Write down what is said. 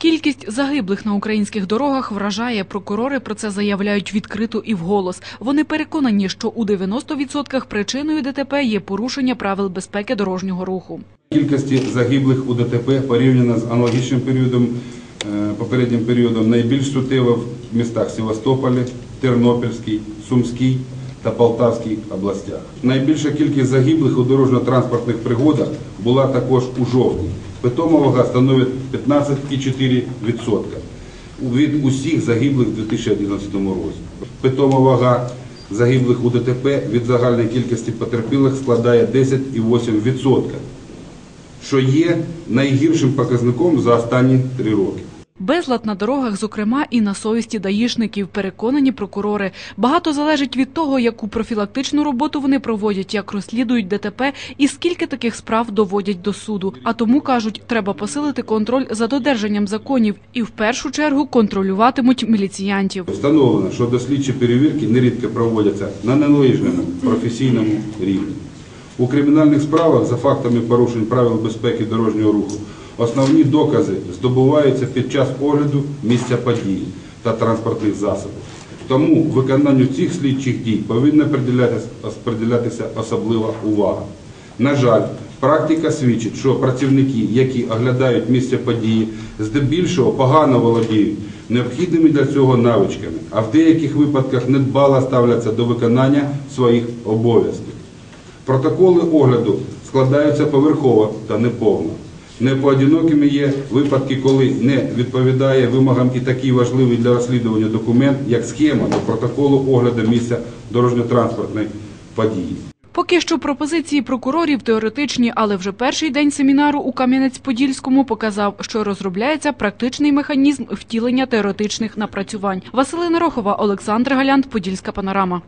Кількість загиблих на українських дорогах вражає. Прокурори про це заявляють відкрито і вголос. Вони переконані, що у 90% причиною ДТП є порушення правил безпеки дорожнього руху. Кількості загиблих у ДТП порівняно з аналогічним періодом, е, попереднім періодом найбільш суттєво в містах Севастополі, Тернопільській, Сумській та Полтавській областях. Найбільша кількість загиблих у дорожньо-транспортних пригодах була також у жовтні. Питома вага становить 15,4% від усіх загиблих у 2011 році. Питома вага загиблих у ДТП від загальної кількості потерпілих складає 10,8%, що є найгіршим показником за останні три роки. Безлад на дорогах, зокрема, і на совісті даїшників, переконані прокурори. Багато залежить від того, яку профілактичну роботу вони проводять, як розслідують ДТП і скільки таких справ доводять до суду. А тому кажуть, треба посилити контроль за додержанням законів і в першу чергу контролюватимуть міліціянтів. Встановлено, що дослідчі перевірки нерідко проводяться на неналежному професійному рівні. У кримінальних справах за фактами порушень правил безпеки дорожнього руху основні докази здобуваються під час огляду місця події та транспортних засобів. Тому виконанню цих слідчих дій повинна приділятися, особлива увага. На жаль, практика свідчить, що працівники, які оглядають місце події, здебільшого погано володіють необхідними для цього навичками, а в деяких випадках недбало ставляться до виконання своїх обов'язків. Протоколи огляду складаються поверхово та неповно. Непоодинокими є випадки, коли не відповідає вимогам і такий важливий для розслідування документ, як схема до протоколу огляду місця дорожньо-транспортної події. Поки що пропозиції прокурорів теоретичні, але вже перший день семінару у Кам'янець-Подільському показав, що розробляється практичний механізм втілення теоретичних напрацювань. Василина Рохова, Олександр Галянт, Подільська панорама.